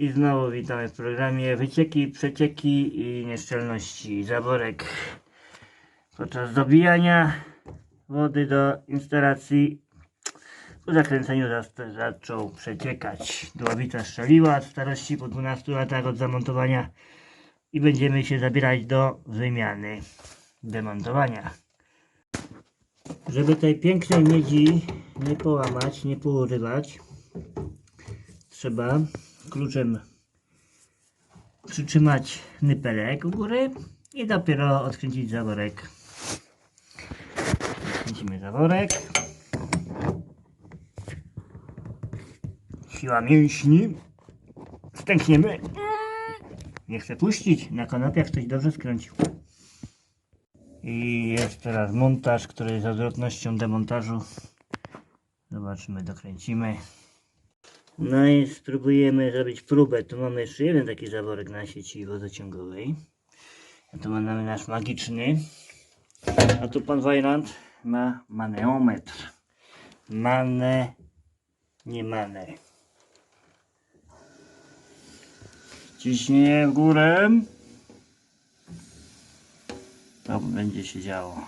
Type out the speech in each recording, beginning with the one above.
I znowu witamy w programie Wycieki, Przecieki i Nieszczelności. Zaworek podczas dobijania wody do instalacji po zakręceniu zaczął przeciekać. Dławica strzeliła w starości po 12 latach od zamontowania i będziemy się zabierać do wymiany, demontowania. Żeby tej pięknej miedzi nie połamać, nie pourywać, trzeba kluczem przytrzymać nypelek u góry i dopiero odkręcić zaworek. Odkręcimy zaworek. Siła mięśni. Stękniemy. Nie chcę puścić. Na kanapiach ktoś dobrze skręcił. I jest teraz montaż, który jest odwrotnością demontażu. Zobaczymy, dokręcimy. No i spróbujemy zrobić próbę. Tu mamy jeszcze jeden taki zaworek na sieci wodociągowej. A tu mamy nasz magiczny. A tu pan Wajland ma maneometr. Mane, nie mane. Ciśnienie w górę. To będzie się działo.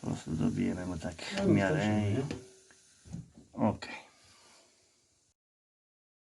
Po prostu dobijemy mu tak w miarę. i- Okej.